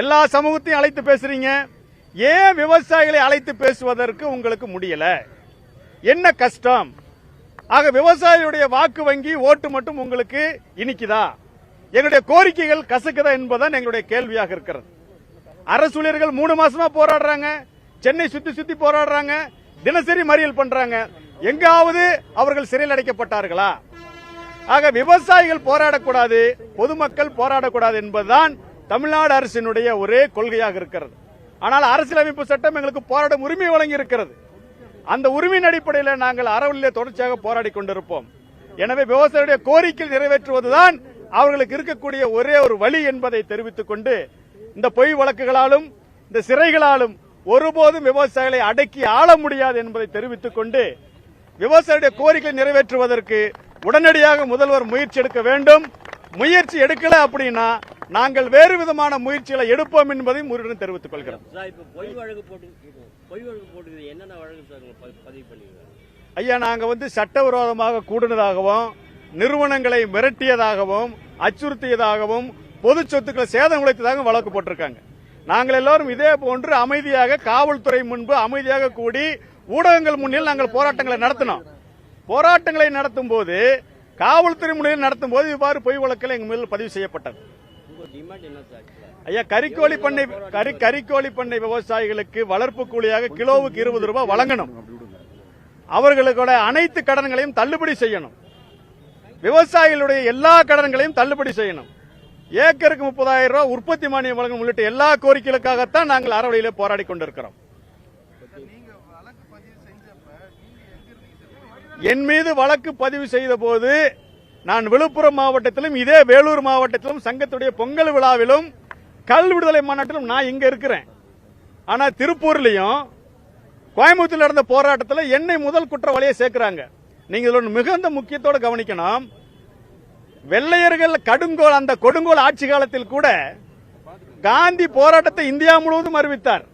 எல்லா சமூகத்தையும் அழைத்து பேசுறீங்க. ஏன் விவசாயிகளை அழைத்து பேசுவதற்கு உங்களுக்கு முடியல? என்ன கஷ்டம்? ஆக விவசாயிகளுடைய வாக்கு வங்கி ஓட்டு மட்டும் உங்களுக்கு இனிக்குதா? எங்களுடைய கோரிக்கைகள் கசக்குதா என்பதுதான் எங்களுடைய கேள்வியாக இருக்கிறது. அரசு ஊழியர்கள் மூணு மாசமா போராடுறாங்க. சென்னை சுத்தி சுத்தி போராடுறாங்க. தினசரி மறியல் பண்றாங்க. எங்காவது அவர்கள் சிறையில் அடைக்கப்பட்டார்களா? ஆக விவசாயிகள் போராடக்கூடாது பொதுமக்கள் போராடக்கூடாது என்பதுதான் தமிழ்நாடு அரசினுடைய ஒரே கொள்கையாக இருக்கிறது. ஆனால் அரசியலமைப்பு சட்டம் எங்களுக்கு போராடும் உரிமை வழங்கி இருக்கிறது அந்த உரிமையின் அடிப்படையில் நாங்கள் அறவழியிலே தொடர்ச்சியாக போராடி கொண்டிருப்போம். எனவே விவசாயிகளுடைய கோரிக்கை நிறைவேற்றுவதுதான் அவர்களுக்கு இருக்கக்கூடிய ஒரே ஒரு வழி என்பதை தெரிவித்துக் கொண்டு இந்த பொய் வழக்குகளாலும் இந்த சிறைகளாலும் ஒருபோதும் விவசாயிகளை அடக்கி ஆள முடியாது என்பதை தெரிவித்துக் கொண்டு விவசாயியுடைய கோரிக்கை நிறைவேற்றுவதற்கு உடனடியாக முதல்வர் முயற்சி எடுக்க வேண்டும். முயற்சி எடுக்கல அப்படின்னா நாங்கள் வேறு விதமான முயற்சிகளை எடுப்போம் என்பதையும் உறுதியுடன் தெரிவித்துக் கொள்கிறோம். ஐயா நாங்க வந்து சட்டவிரோதமாக கூடினதாகவும் நிறுவனங்களை மிரட்டியதாகவும் அச்சுறுத்தியதாகவும் பொது சொத்துக்களை சேதம் விளைத்ததாக வழக்கு போட்டிருக்காங்க. நாங்கள் எல்லாரும் இதே போன்று அமைதியாக காவல்துறை முன்பு அமைதியாக கூடி ஊடகங்கள் முன்னில் நாங்கள் போராட்டங்களை நடத்தினோம். போராட்டங்களை நடத்தும் போது காவல்துறை முன்னில் நடத்தும் போது இவ்வாறு பொய் வழக்கில் எங்கள் மேல் பதிவு செய்யப்பட்டது. ஐயா கறிக்கோழி பண்ணை கறி கறிக்கோழி பண்ணை விவசாயிகளுக்கு வளர்ப்பு கூலியாக கிலோவுக்கு இருபது ரூபாய் வழங்கணும். அவர்களுடைய அனைத்து கடன்களையும் தள்ளுபடி செய்யணும். விவசாயிகளுடைய எல்லா கடன்களையும் தள்ளுபடி செய்யணும். ஏக்கருக்கு முப்பதாயிரம் ரூபாய் உற்பத்தி மானியம் வழங்கும் உள்ளிட்ட எல்லா கோரிக்கைகளுக்காகத்தான் நாங்கள் அறவழியில போராடி கொண்டிருக்கிறோம். என் மீது வழக்கு பதிவு செய்த போது நான் விழுப்புரம் மாவட்டத்திலும் இதே வேலூர் மாவட்டத்திலும் சங்கத்துடைய பொங்கல் விழாவிலும் கல் விடுதலை மாநாட்டிலும் நான் இங்க இருக்கிறேன். ஆனா திருப்பூர்லயும் கோயம்புத்தூர்ல நடந்த போராட்டத்தில் என்னை முதல் குற்றவாளியை சேர்க்கிறாங்க. நீங்க மிகுந்த முக்கியத்தோடு கவனிக்கணும். வெள்ளையர்கள் கடுங்கோல் அந்த கொடுங்கோல் ஆட்சி காலத்தில் கூட காந்தி போராட்டத்தை இந்தியா முழுவதும் அறிவித்தார்.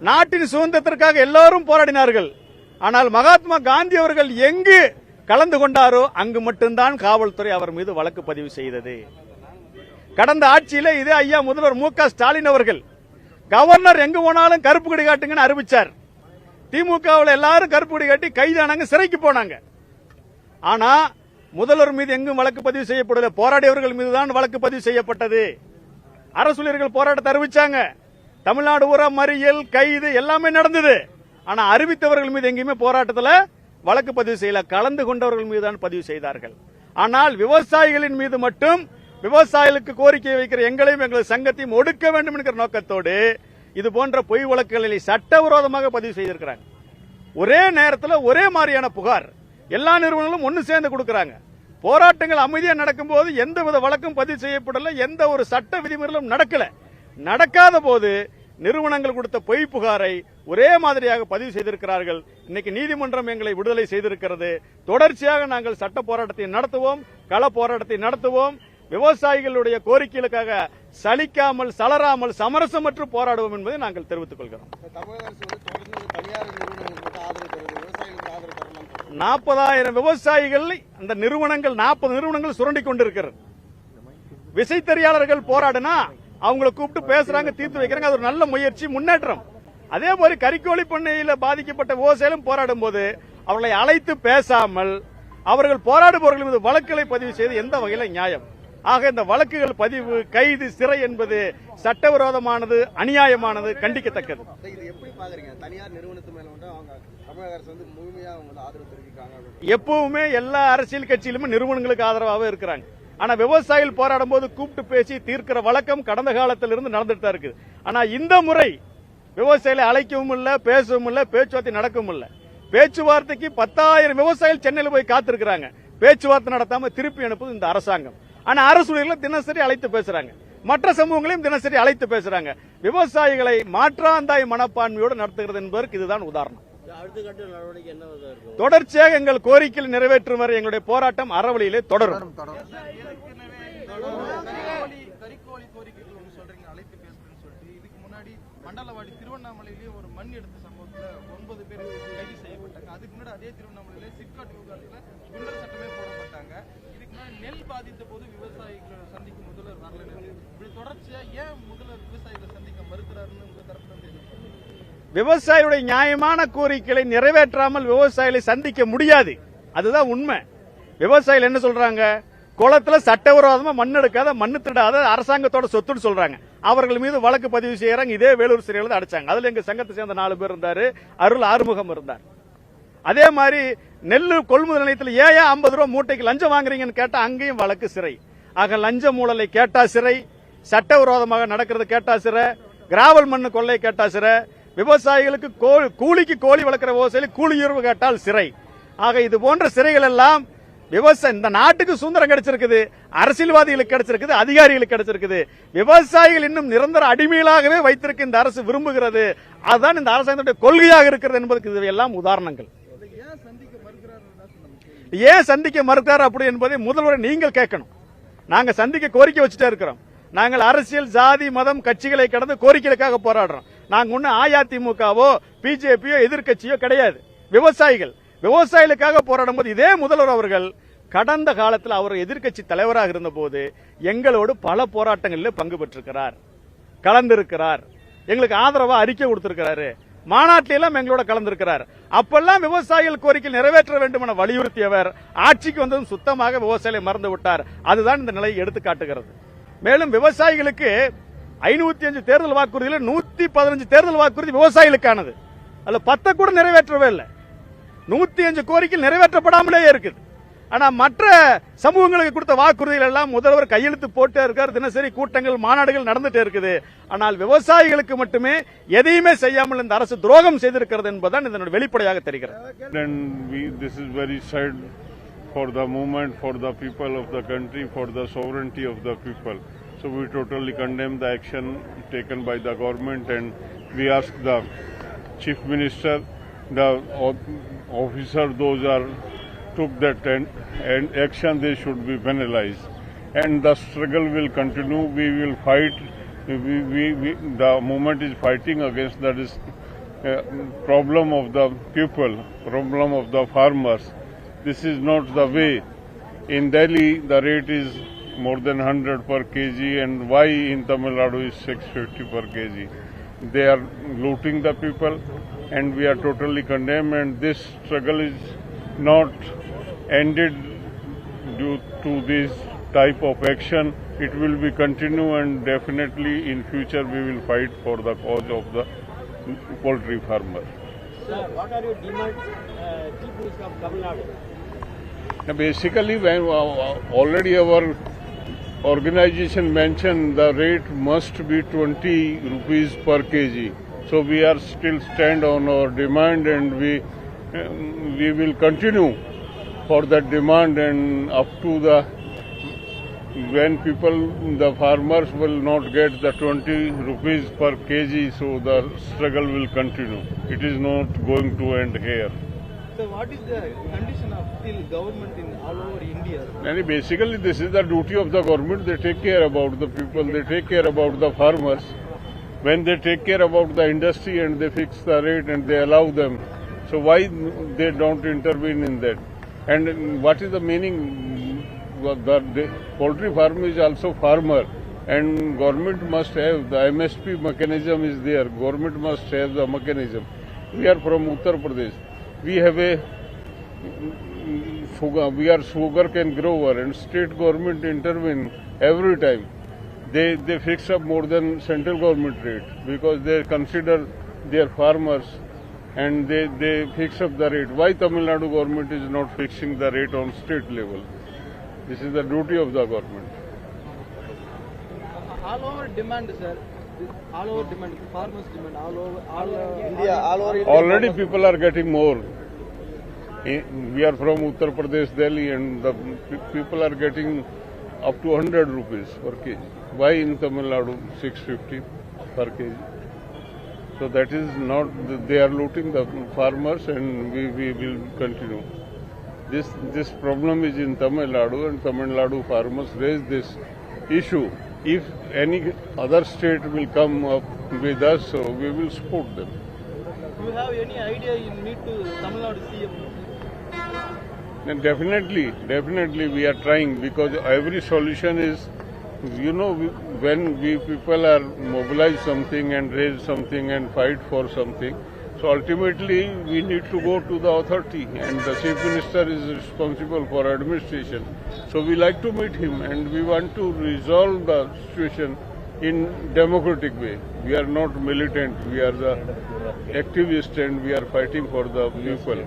நாட்டின் சுதந்திரத்திற்காக எல்லாரும் போராடினார்கள். ஆனால் மகாத்மா காந்தி அவர்கள் எங்கு கலந்து கொண்டாரோ அங்கு மட்டும்தான் காவல்துறை அவர் மீது வழக்கு பதிவு செய்தது. கடந்த ஆட்சியில இதே ஐயா முதல்வர் மு க ஸ்டாலின் அவர்கள் கவர்னர் எங்கு போனாலும் கருப்பு கொடி காட்டுங்கன்னு அறிவிச்சார். திமுகவில் எல்லாரும் கருப்பு கொடி காட்டி கைதானாங்க சிறைக்கு போனாங்க. ஆனா முதல்வர் மீது எங்கும் வழக்கு பதிவு செய்யப்படவில்லை போராடியவர்கள் மீதுதான் வழக்கு பதிவு செய்யப்பட்டது. அரசுலியர்கள் போராட்டத்தை அறிவிச்சாங்க. தமிழ்நாடு ஊரா மறியல் கைது எல்லாமே நடந்தது. ஆனா அறிவித்தவர்கள் மீது எங்கேயுமே போராட்டத்தில் வழக்கு பதிவு செய்யல. கலந்து கொண்டவர்கள் மீது தான் பதிவு செய்தார்கள். ஆனால் விவசாயிகளின் மீது மட்டும் விவசாயிகளுக்கு கோரிக்கை வைக்கிற எங்களையும் எங்களது சங்கத்தையும் ஒடுக்க வேண்டும் என்கிற நோக்கத்தோடு இது போன்ற பொய் வழக்குகளை சட்டவிரோதமாக பதிவு செய்திருக்கிறாங்க. ஒரே நேரத்தில் ஒரே மாதிரியான புகார். எல்லா நிறுவனங்களும் ஒன்று சேர்ந்து கொடுக்குறாங்க. போராட்டங்கள் அமைதியாக நடக்கும்போது எந்த வித வழக்கும் பதிவு செய்யப்படல எந்த ஒரு சட்ட விதிமுறைகளும் நடக்கல. நடக்காத போது நிறுவனங்கள் கொடுத்த பொய் புகாரை ஒரே மாதிரியாக பதிவு செய்திருக்கிறார்கள். இன்னைக்கு நீதிமன்றம் எங்களை விடுதலை செய்திருக்கிறது. தொடர்ச்சியாக நாங்கள் சட்ட போராட்டத்தை நடத்துவோம் கள போராட்டத்தை நடத்துவோம். விவசாயிகளுடைய கோரிக்கைகளுக்காக சலிக்காமல் சலராமல் சமரசமற்று போராடுவோம் என்பதை நாங்கள் தெரிவித்துக் கொள்கிறோம் தமிழக அரசு வந்து தொடர்ந்து தனியார் நிறுவனங்களுக்கு மட்டும் ஆதரவு தருது விவசாயிகளுக்கு ஆதரவு தரலாம் நாற்பதாயிரம் விவசாயிகள் அந்த நிறுவனங்கள் நாற்பது நிறுவனங்கள் சுரண்டி கொண்டிருக்கிறது. விசைத்தறியாளர்கள் போராடினா அவங்கள கூப்பிட்டு பேசுறாங்க தீர்த்து வைக்கிறாங்க. அது ஒரு நல்ல முயற்சி முன்னேற்றம். அதே மாதிரி கறிக்கோழி பண்ணையில பாதிக்கப்பட்ட விவசாயிகளும் போராடும் போது அவர்களை அழைத்து பேசாமல் அவர்கள் போராடுபவர்கள் மீது வழக்குகளை பதிவு செய்து எந்த வகையில நியாயம்? ஆக இந்த வழக்குகள் பதிவு கைது சிறை என்பது சட்டவிரோதமானது அநியாயமானது கண்டிக்கத்தக்கது. எப்பவுமே எல்லா அரசியல் கட்சியிலுமே நிறுவனங்களுக்கு ஆதரவாக இருக்கிறாங்க. ஆனா விவசாயிகள் போராடும் போது கூப்பிட்டு பேசி தீர்க்கிற வழக்கம் கடந்த காலத்திலிருந்து நடந்துட்டு தான் இருக்குது. ஆனா இந்த முறை விவசாயிகளை அழைக்கவும் இல்ல பேசவும் இல்ல பேச்சுவார்த்தை நடக்கவும் இல்ல. பேச்சுவார்த்தைக்கு பத்தாயிரம் விவசாயிகள் சென்னையில் போய் காத்திருக்கிறாங்க. பேச்சுவார்த்தை நடத்தாம திருப்பி அனுப்புது இந்த அரசாங்கம். ஆனா அரசு ஊழியர்களை தினசரி அழைத்து பேசுறாங்க. மற்ற சமூகங்களையும் தினசரி அழைத்து பேசுறாங்க. விவசாயிகளை மாற்றாந்தாய் மனப்பான்மையோடு நடத்துகிறது என்பதற்கு இதுதான் உதாரணம். தொடர்ச்சியாக எங்கள் கோரிக்கையில் நிறைவேற்றும் வரை எங்களுடைய போராட்டம் அறவழியிலே தொடரும் கறிக்கோழி கறிக்கோழி கோரிக்கைகள் ஒன்று சொல்றீங்க அழைத்து பேசுறேன்னு சொல்லிட்டு இதுக்கு திருவண்ணாமலையிலேயே ஒரு மண் எடுத்த சம்பவத்தில் ஒன்பது பேர் கைது செய்யப்பட்டாங்க. அதுக்கு முன்னாடி அதே திருவண்ணாமலையிலே சிப்காட் விவகாரத்தில் குண்டர் சட்டமே போடப்பட்டாங்க. இதுக்கு முன்னாடி நெல் பாதித்த போது விவசாயிகளை சந்திக்கும் முதல்வர் வரல இப்படி தொடர்ச்சியாக ஏன் முதல்வர் விவசாயிகளை சந்திக்க மறுக்கிறாருன்னு உங்கள் தரப்புல இருந்து எதிர்பார்க்கறீங்க? நியாயமான கோரிக்கைகளை நிறைவேற்றாமல் விவசாயிகளை சந்திக்க முடியாது. அதுதான் உண்மை. விவசாயிகள் என்ன சொல்றாங்க? குளத்துல சட்டவிரோதமா மண் எடுக்காத மண்ணு திருடாத அரசாங்கத்தோட சொத்துன்னு சொல்றாங்க. அவர்கள் மீது வழக்கு பதிவு செய்யறாங்க. இதே வேலூர் சிறையில் தான் அடைச்சாங்க. அதுல எங்க சங்கத்தை சேர்ந்த நாலு பேர் இருந்தாரு. அருள் ஆறுமுகம் இருந்தார். அதே மாதிரி நெல் கொள்முதல் நிலையத்தில் ஏன் ஐம்பது ரூபா மூட்டைக்கு லஞ்சம் வாங்குறீங்கன்னு கேட்டா அங்கேயும் வழக்கு சிறை. ஆக லஞ்ச மூலலை கேட்டா சிறை. சட்டவிரோதமாக நடக்கிறது கேட்டா சிறை. கிராவல் மண்ணு கொள்ளை கேட்டா சிறை. விவசாயிகளுக்கு கூலிக்கு கோழி வளர்க்கிற விவசாயி கூலி உயர்வு கேட்டால் சிறை. ஆக இது போன்ற சிறைகள் எல்லாம் விவசாய இந்த நாட்டுக்கு சுதந்திரம் கிடைச்சிருக்குது அரசியல்வாதிகளுக்கு கிடைச்சிருக்குது அதிகாரிகளுக்கு கிடைச்சிருக்குது. விவசாயிகள் இன்னும் நிரந்தர அடிமைகளாகவே வைத்திருக்க இந்த அரசு விரும்புகிறது. அதுதான் இந்த அரசாங்கத்துடைய கொள்கையாக இருக்கிறது என்பதற்கு இது எல்லாம் உதாரணங்கள். ஏன் சந்திக்க ஏன் சந்திக்க மறுக்கிறார் அப்படி என்பதை முதல்வரை நீங்கள் கேட்கணும். நாங்க சந்திக்க கோரிக்கை வச்சுட்டே இருக்கிறோம். நாங்கள் அரசியல் ஜாதி மதம் கட்சிகளை கடந்து கோரிக்கைகளுக்காக போராடுறோம். நாங்க ஒன்னும் அஇஅதிமுகவோ பிஜேபியோ எதிர்க்கட்சியோ கிடையாது. விவசாயிகள் விவசாயிகளுக்காக போராடும் போது இதே முதல்வர் அவர்கள் கடந்த காலத்தில் அவர் எதிர்க்கட்சி தலைவராக இருந்தபோது எங்களோடு பல போராட்டங்களில் பங்கு பெற்றிருக்கிறார். கலந்திருக்கிறார். எங்களுக்கு ஆதரவா அறிக்கை கொடுத்திருக்கிறாரு. மாநாட்டிலாம் எங்களோட கலந்திருக்கிறார். அப்பெல்லாம் விவசாயிகள் கோரிக்கை நிறைவேற்ற வேண்டும் என வலியுறுத்தியவர். ஆட்சிக்கு வந்ததும் சுத்தமாக விவசாயிகளை மறந்து விட்டார். அதுதான் இந்த நிலையை எடுத்து காட்டுகிறது. மேலும் விவசாயிகளுக்கு ஐநூத்தி அஞ்சு தேர்தல் வாக்குறுதியில் நூத்தி பதினஞ்சு தேர்தல் வாக்குறுதி விவசாயிகளுக்கானது. அதுல பத்தை கூட நிறைவேற்றவே இல்லை. நூத்தி அஞ்சு கோரிக்கை நிறைவேற்றப்படாமலே இருக்குது. ஆனா மற்ற சமூகங்களுக்கு கொடுத்த வாக்குறுதிகள் எல்லாம் முதல்வர் கையெழுத்து போட்டே இருக்கார் தினசரி கூட்டங்கள் மாநாடுகள் நடந்துட்டே இருக்குது. ஆனால் விவசாயிகளுக்கு மட்டுமே எதையுமே செய்யாமல் இந்த அரசு துரோகம் செய்திருக்கிறது என்பதுதான் இதனுடைய வெளிப்படையாக தெரிகிறது. For the movement, for the people of the country, for the sovereignty of the people. So we totally condemn the action taken by the government and we ask the chief minister, the officer, those are took that and, and action, they should be penalized. And the struggle will continue. We will fight. We, we, we, the movement is fighting against that is uh, problem of the people, problem of the farmers. This is not the way. In Delhi, the rate is more than 100 per kg, and why in Tamil Nadu is 650 per kg? They are looting the people, and we are totally condemned. And this struggle is not ended due to this type of action. It will be continue, and definitely in future we will fight for the cause of the poultry farmer. Sir, what are your demands, uh, Chief Minister of Tamil Nadu? Basically, when uh, already our organization mentioned the rate must be 20 rupees per kg. So we are still stand on our demand and we um, we will continue for that demand and up to the when people the farmers will not get the 20 rupees per kg so the struggle will continue it is not going to end here So what is the condition of still government in all over India? Basically, this is the duty of the government. They take care about the people, they take care about the farmers. When they take care about the industry and they fix the rate and they allow them, so why they don't intervene in that? And what is the meaning? The poultry farm is also farmer, and government must have the MSP mechanism is there. Government must have the mechanism. We are from Uttar Pradesh. We have a we are sugar cane grower and state government intervene every time. They, they fix up more than central government rate because they consider their farmers and they, they fix up the rate. Why Tamil Nadu government is not fixing the rate on state level? This is the duty of the government. All over demand, sir. All over demand, farmers demand, all over, all over India, all over India. Already people are getting more. Eh, We are from Uttar Pradesh, Delhi, and the people are getting up to 100 rupees per kg. Why in Tamil Nadu 650 per kg? So that is not, they are looting the farmers and we, we will continue. This, this problem is in Tamil Nadu and Tamil Nadu farmers raise this issue. If any other state will come up with us, so we will support them. Do you have any idea you need to Tamil Nadu CM? Definitely, definitely we are trying because every solution is, you know, when we people are mobilize something and raise something and fight for something, so ultimately we need to go to the authority and the chief minister is responsible for administration. So we like to meet him and we want to resolve the situation in democratic way. We are not militant, we are the activist and we are fighting for the people.